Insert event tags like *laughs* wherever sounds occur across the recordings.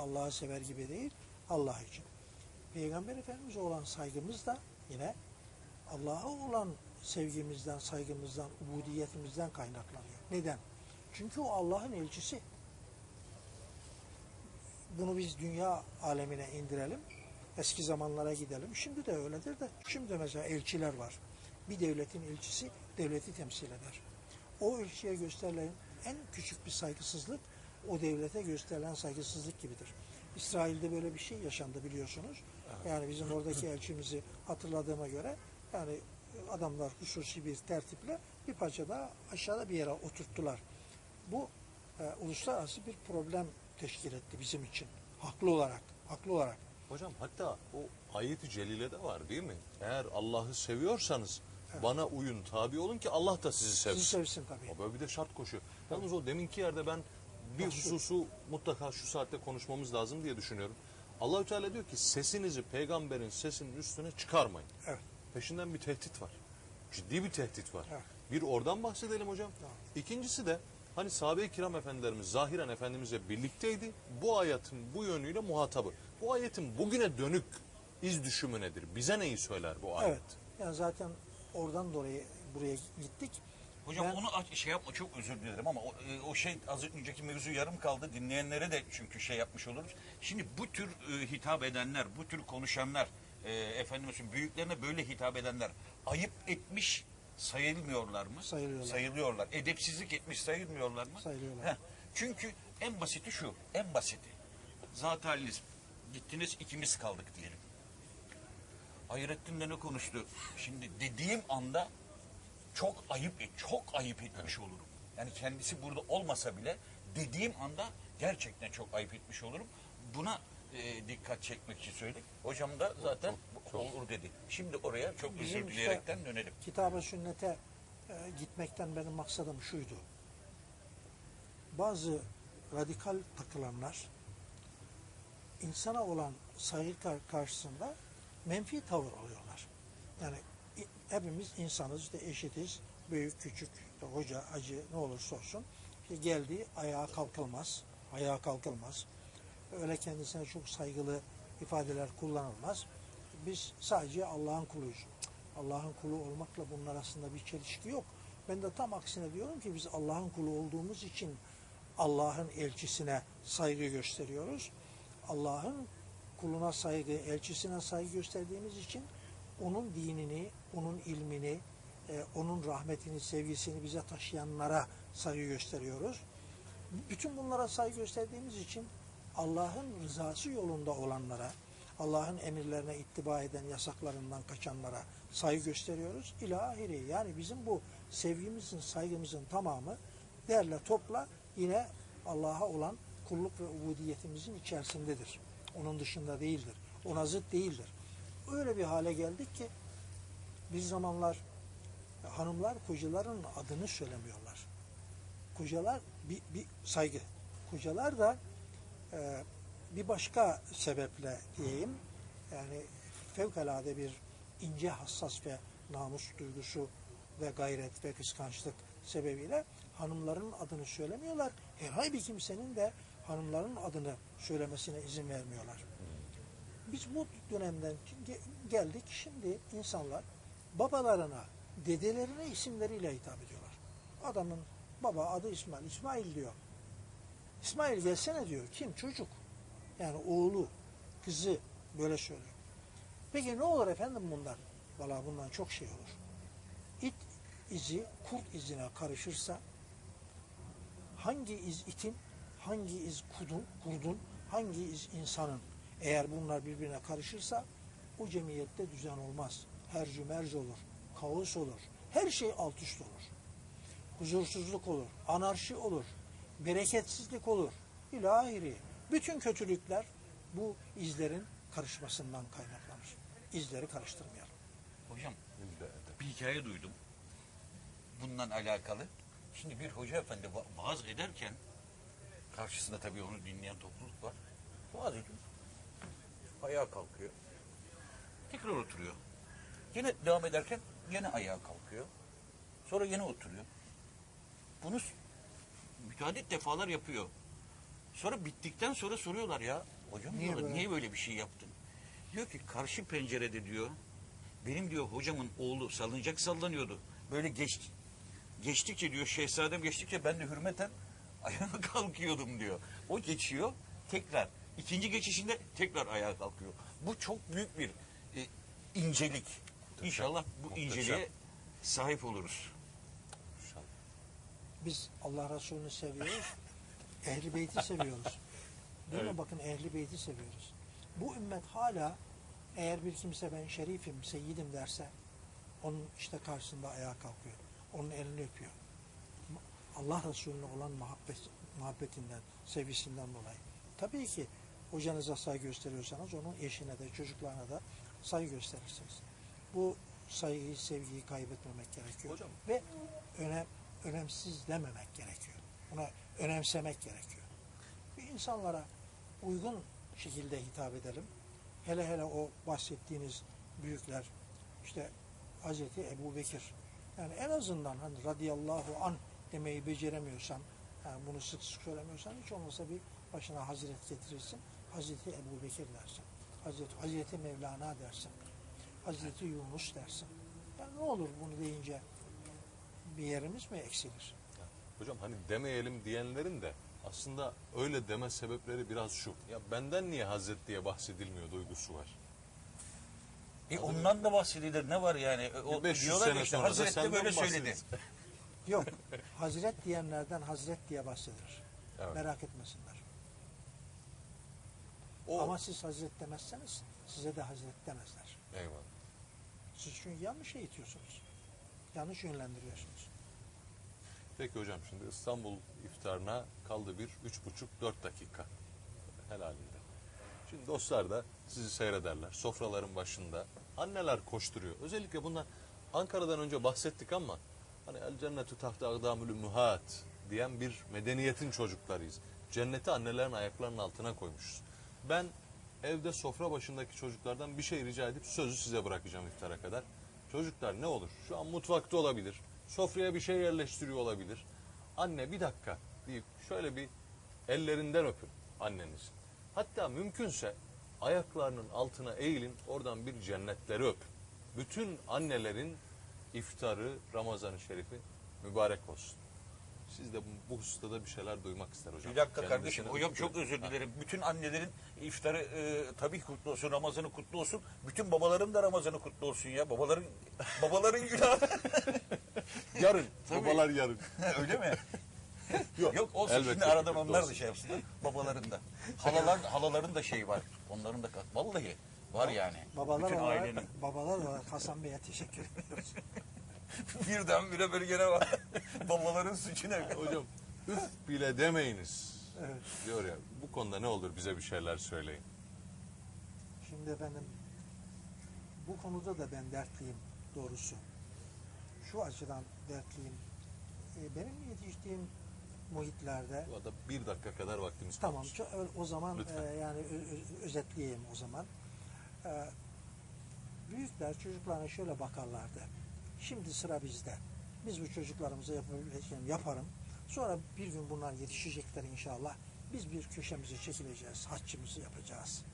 Allah'ı sever gibi değil, Allah için. Peygamber Efendimiz'e olan saygımız da yine Allah'a olan sevgimizden, saygımızdan, ubudiyetimizden kaynaklanıyor. Neden? Çünkü o Allah'ın elçisi. Bunu biz dünya alemine indirelim. Eski zamanlara gidelim. Şimdi de öyledir de. Şimdi mesela elçiler var. Bir devletin elçisi devleti temsil eder. O elçiye gösterilen en küçük bir saygısızlık o devlete gösterilen saygısızlık gibidir. İsrail'de böyle bir şey yaşandı biliyorsunuz. Yani bizim oradaki elçimizi hatırladığıma göre yani adamlar hususi bir tertiple bir parça daha aşağıda bir yere oturttular. Bu e, uluslararası bir problem teşkil etti bizim için. Haklı olarak, haklı olarak. Hocam hatta o ayet-i celilede var değil mi? Eğer Allah'ı seviyorsanız bana uyun, tabi olun ki Allah da sizi sevsin. Sizi sevsin tabii. Ama Böyle bir de şart koşuyor. Yalnız o deminki yerde ben bir hususu mutlaka şu saatte konuşmamız lazım diye düşünüyorum. Allahü Teala diyor ki sesinizi peygamberin sesinin üstüne çıkarmayın. Evet. Peşinden bir tehdit var. Ciddi bir tehdit var. Evet. Bir oradan bahsedelim hocam. Tamam. İkincisi de hani sahabe-i kiram efendilerimiz zahiren efendimizle birlikteydi. Bu ayetin bu yönüyle muhatabı. Bu ayetin bugüne dönük iz düşümü nedir? Bize neyi söyler bu ayet? Evet. Yani zaten oradan dolayı buraya gittik. Hocam Ben- onu aç- şey yapma çok özür dilerim ama o, e, o şey az önceki mevzu yarım kaldı. Dinleyenlere de çünkü şey yapmış oluruz. Şimdi bu tür e, hitap edenler, bu tür konuşanlar, e, efendim büyüklerine böyle hitap edenler ayıp etmiş sayılmıyorlar mı? Sayılıyorlar. Sayılıyorlar. Edepsizlik etmiş sayılmıyorlar mı? Sayılıyorlar. Heh. Çünkü en basiti şu, en basiti. Zat haliniz gittiniz ikimiz kaldık diyelim. Hayrettin'le ne konuştu? Şimdi dediğim anda çok ayıp çok ayıp etmiş olurum. Yani kendisi burada olmasa bile dediğim anda gerçekten çok ayıp etmiş olurum. Buna e, dikkat çekmek için söyledik. Hocam da zaten olur dedi. Şimdi oraya çok Bizim özür işte dileyerekten dönelim. Kitaba sünnete e, gitmekten benim maksadım şuydu. Bazı radikal takılanlar insana olan saygı kar- karşısında menfi tavır alıyorlar. Yani hepimiz insanız, işte eşitiz, büyük, küçük, işte hoca, acı ne olursa olsun. İşte geldi ayağa kalkılmaz, ayağa kalkılmaz. Öyle kendisine çok saygılı ifadeler kullanılmaz. Biz sadece Allah'ın kuluyuz. Allah'ın kulu olmakla bunun arasında bir çelişki yok. Ben de tam aksine diyorum ki biz Allah'ın kulu olduğumuz için Allah'ın elçisine saygı gösteriyoruz. Allah'ın kuluna saygı, elçisine saygı gösterdiğimiz için onun dinini, onun ilmini, e, onun rahmetini, sevgisini bize taşıyanlara saygı gösteriyoruz. Bütün bunlara saygı gösterdiğimiz için Allah'ın rızası yolunda olanlara, Allah'ın emirlerine ittiba eden, yasaklarından kaçanlara saygı gösteriyoruz. İlahiri yani bizim bu sevgimizin, saygımızın tamamı derle topla yine Allah'a olan kulluk ve ubudiyetimizin içerisindedir. Onun dışında değildir. Ona zıt değildir. Öyle bir hale geldik ki bir zamanlar hanımlar kocaların adını söylemiyorlar. Kocalar bir, bir saygı. Kocalar da e, bir başka sebeple diyeyim yani fevkalade bir ince hassas ve namus duygusu ve gayret ve kıskançlık sebebiyle hanımların adını söylemiyorlar. Herhangi bir kimsenin de hanımların adını söylemesine izin vermiyorlar. Biz bu dönemden ge- geldik. Şimdi insanlar babalarına, dedelerine isimleriyle hitap ediyorlar. Adamın baba adı İsmail, İsmail diyor. İsmail gelsene diyor. Kim? Çocuk. Yani oğlu, kızı böyle söylüyor. Peki ne olur efendim bundan? Valla bundan çok şey olur. İt izi kurt izine karışırsa hangi iz itin, hangi iz kudun, kurdun, hangi iz insanın eğer bunlar birbirine karışırsa o cemiyette düzen olmaz. Hercü merc olur, kaos olur, her şey alt üst olur. Huzursuzluk olur, anarşi olur, bereketsizlik olur. İlahiri. Bütün kötülükler bu izlerin karışmasından kaynaklanır. İzleri karıştırmayalım. Hocam bir hikaye duydum. Bundan alakalı. Şimdi bir hoca efendi va- vaaz ederken karşısında tabii onu dinleyen topluluk var. Vaaz ediyor. Ayağa kalkıyor. Tekrar oturuyor. Yine devam ederken yine ayağa kalkıyor. Sonra yine oturuyor. Bunu müteahhit defalar yapıyor. Sonra bittikten sonra soruyorlar ya. Hocam Niye diyorlar, böyle? niye böyle bir şey yaptın? Diyor ki karşı pencerede diyor. Benim diyor hocamın oğlu salıncak sallanıyordu. Böyle geç, geçtikçe diyor şehzadem geçtikçe ben de hürmeten ayağa *laughs* kalkıyordum diyor. O geçiyor tekrar. İkinci geçişinde tekrar ayağa kalkıyor. Bu çok büyük bir e, incelik. İnşallah bu Muhteşem. inceliğe sahip oluruz. İnşallah. Biz Allah Resulü'nü seviyoruz. Ehli Beyt'i seviyoruz. Değil mi? Bakın Ehli Beyt'i seviyoruz. Bu ümmet hala eğer bir kimse ben şerifim, seyyidim derse onun işte karşısında ayağa kalkıyor. Onun elini öpüyor. Allah Resulüne olan muhabbet, muhabbetinden, sevgisinden dolayı. Tabii ki hocanıza saygı gösteriyorsanız onun eşine de çocuklarına da saygı gösterirsiniz. Bu saygıyı, sevgiyi kaybetmemek gerekiyor. Hocam. Ve önem, önemsiz dememek gerekiyor. Buna önemsemek gerekiyor. Bir insanlara uygun şekilde hitap edelim. Hele hele o bahsettiğiniz büyükler işte Hazreti Ebu Bekir yani en azından hani radıyallahu an demeyi beceremiyorsan yani bunu sık sık söylemiyorsan hiç olmasa bir başına Hazret getirirsin. Hazreti Ebu Bekir dersin. Hazreti, Hazreti Mevlana dersin. Hazreti Yunus dersin. Yani ne olur bunu deyince bir yerimiz mi eksilir? Hocam hani demeyelim diyenlerin de aslında öyle deme sebepleri biraz şu. Ya benden niye Hazret diye bahsedilmiyor duygusu var. E ondan da bahsedilir. Ne var yani? E, O, 500 diyorlar sene işte, sonra da Hazreti de böyle söyledi. Yok. Hazret diyenlerden Hazret diye bahsedilir. Evet. Merak etmesinler. O, Ama siz Hazret demezseniz size de Hazret demezler. Eyvallah. Siz çünkü yanlış eğitiyorsunuz. Yanlış yönlendiriyorsunuz. Peki hocam şimdi İstanbul iftarına kaldı bir üç buçuk dört dakika helalinde. Şimdi dostlar da sizi seyrederler. Sofraların başında. Anneler koşturuyor. Özellikle bundan Ankara'dan önce bahsettik ama hani el cennetu tahta agdamül ummuhat diyen bir medeniyetin çocuklarıyız. Cenneti annelerin ayaklarının altına koymuşuz. Ben evde sofra başındaki çocuklardan bir şey rica edip sözü size bırakacağım iftara kadar. Çocuklar ne olur? Şu an mutfakta olabilir. Sofraya bir şey yerleştiriyor olabilir. Anne bir dakika deyip şöyle bir ellerinden öpün annenizin. Hatta mümkünse ayaklarının altına eğilin oradan bir cennetleri öpün. Bütün annelerin iftarı Ramazan-ı Şerifi mübarek olsun. Siz de bu, bu hususta da bir şeyler duymak ister hocam. Bir dakika Kendisine kardeşim. de- Hocam çok özür dilerim. Bütün annelerin iftarı e, tabii kutlu olsun, Ramazanı kutlu olsun. Bütün babaların da Ramazanı kutlu olsun ya. Babaların babaların günahı. *laughs* Yarın. Tabii. Babalar yarın. *laughs* Öyle mi? Yok. Yok olsun elbette şimdi aradan onlar da şey yapsınlar. Babaların da. Halalar, halaların da şey var. Onların da kat. Vallahi var yani. Babalar Bütün olarak, ailenin. babalar olarak Hasan Bey'e teşekkür ediyoruz. *laughs* *laughs* Birdenbire böyle gene var. *laughs* Babaların suçu ne? Hocam üf bile demeyiniz. Evet. Diyor ya bu konuda ne olur bize bir şeyler söyleyin. Şimdi efendim bu konuda da ben dertliyim doğrusu. Şu açıdan dertliyim. E, benim yetiştiğim muhitlerde Bu arada bir dakika kadar vaktimiz Tamam. kalmış. ço- o zaman Lütfen. e, yani ö- özetleyeyim o zaman. E, büyükler çocuklarına şöyle bakarlardı. Şimdi sıra bizde. Biz bu çocuklarımıza yapabileceğim yaparım. Sonra bir gün bunlar yetişecekler inşallah. Biz bir köşemize çekileceğiz. Haccımızı yapacağız.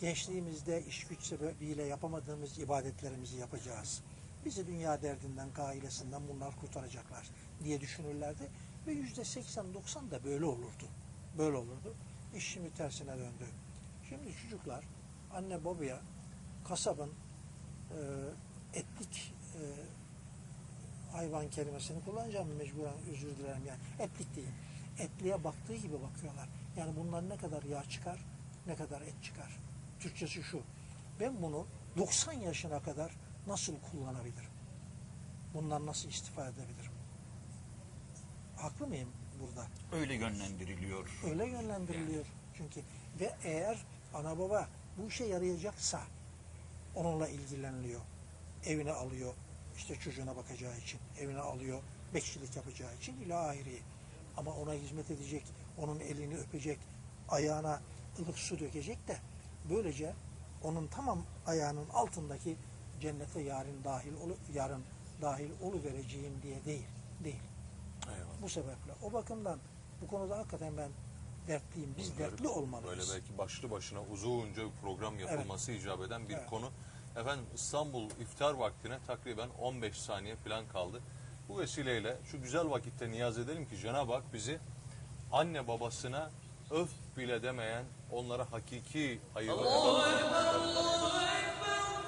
Gençliğimizde iş güç sebebiyle yapamadığımız ibadetlerimizi yapacağız. Bizi dünya derdinden, gailesinden bunlar kurtaracaklar diye düşünürlerdi. Ve yüzde 80-90 da böyle olurdu. Böyle olurdu. İş şimdi tersine döndü. Şimdi çocuklar anne babaya kasabın e, etlik e, hayvan kelimesini kullanacağım mecburen özür dilerim yani etlik değil. Etliye baktığı gibi bakıyorlar. Yani bundan ne kadar yağ çıkar, ne kadar et çıkar. Türkçesi şu. Ben bunu 90 yaşına kadar nasıl kullanabilirim? Bundan nasıl istifade edebilirim? Haklı mıyım burada? Öyle yönlendiriliyor. Öyle yönlendiriliyor çünkü. Ve eğer ana baba bu işe yarayacaksa onunla ilgileniliyor. Evine alıyor. İşte çocuğuna bakacağı için. Evine alıyor. Bekçilik yapacağı için ila ahiri. Ama ona hizmet edecek. Onun elini öpecek. Ayağına ılık su dökecek de böylece onun tamam ayağının altındaki cennete yarın dahil olu, yarın dahil olu vereceğim diye değil. Değil. Eyvallah. Bu sebeple o bakımdan bu konuda hakikaten ben dertliyim. Biz dertli olmalıyız. Böyle belki başlı başına uzunca bir program yapılması icap eden bir Evet. konu. Efendim İstanbul iftar vaktine takriben 15 saniye falan kaldı. Bu vesileyle şu güzel vakitte niyaz edelim ki Cenab-ı Hak bizi anne babasına öf bile demeyen onlara hakiki hayırlı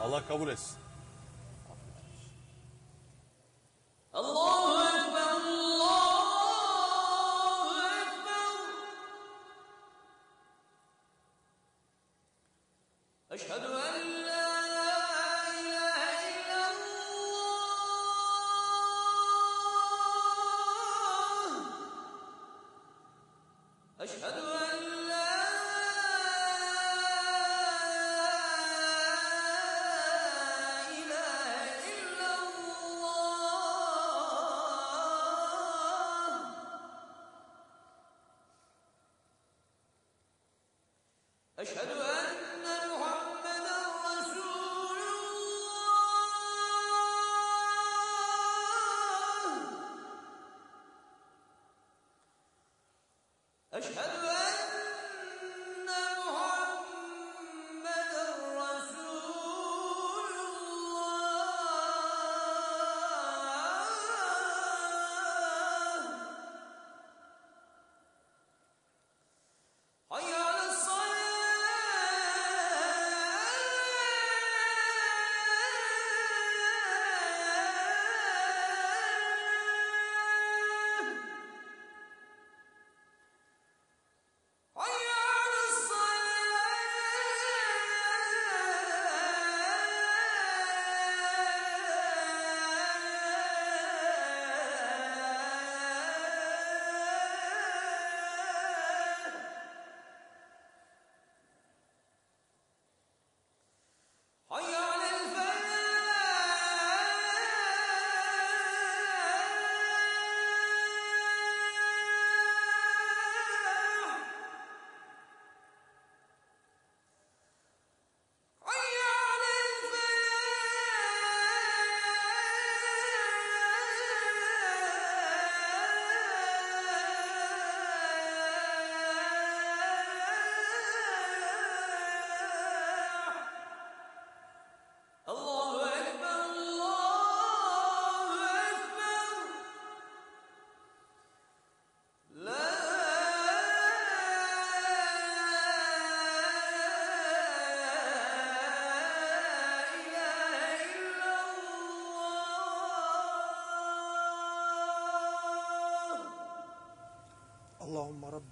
Allah kabul etsin.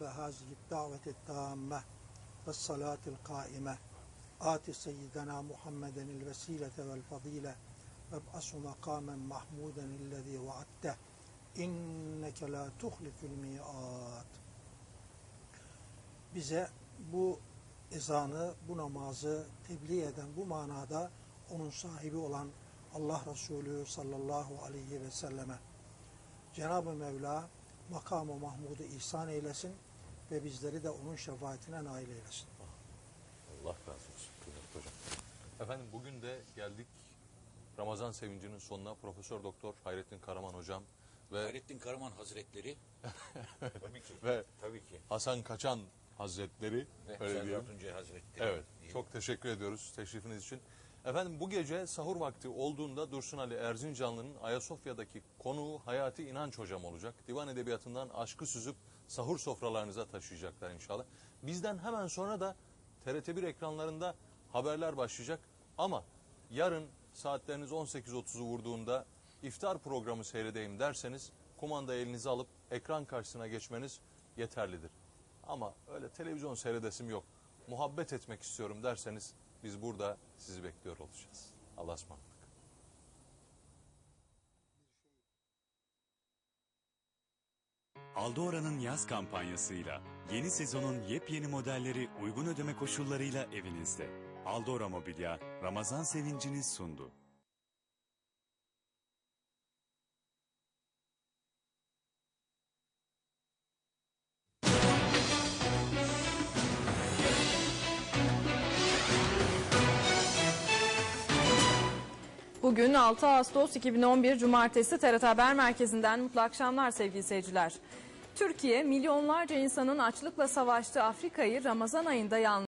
ve hazilik daveti tamme ve salatil kaime. Ati seyyidena Muhammedenil vesilete vel fadile ve b'asu makamen mahmudenillezi vaatte inneke bize bu ezanı, bu namazı tebliğ eden bu manada onun sahibi olan Allah Resulü sallallahu aleyhi ve selleme. Cenab-ı Mevla makamı Mahmud'u ihsan eylesin ve bizleri de onun şefaatine nail eylesin. Allah razı olsun kıymetli hocam. Efendim bugün de geldik Ramazan sevincinin sonuna Profesör Doktor Hayrettin Karaman hocam ve Hayrettin Karaman Hazretleri *laughs* tabii ki. ve Tabii ki. Hasan Kaçan Hazretleri Ve öyle diyelim. Tuncay Hazretleri. Evet. diyelim. Çok teşekkür ediyoruz teşrifiniz için. Efendim bu gece sahur vakti olduğunda Dursun Ali Erzincanlı'nın Ayasofya'daki konuğu Hayati İnanç hocam olacak. Divan Edebiyatı'ndan aşkı süzüp sahur sofralarınıza taşıyacaklar inşallah. Bizden hemen sonra da TRT1 ekranlarında haberler başlayacak. Ama yarın saatleriniz 18.30'u vurduğunda iftar programı seyredeyim derseniz kumanda elinize alıp ekran karşısına geçmeniz yeterlidir. Ama öyle televizyon seyredesim yok. Muhabbet etmek istiyorum derseniz biz burada sizi bekliyor olacağız. Allah'a ısmarladık. Aldora'nın yaz kampanyasıyla yeni sezonun yepyeni modelleri uygun ödeme koşullarıyla evinizde. Aldora Mobilya Ramazan sevincini sundu. Bugün 6 Ağustos 2011 Cumartesi TRT Haber Merkezi'nden mutlu akşamlar sevgili seyirciler. Türkiye milyonlarca insanın açlıkla savaştığı Afrika'yı Ramazan ayında yalnız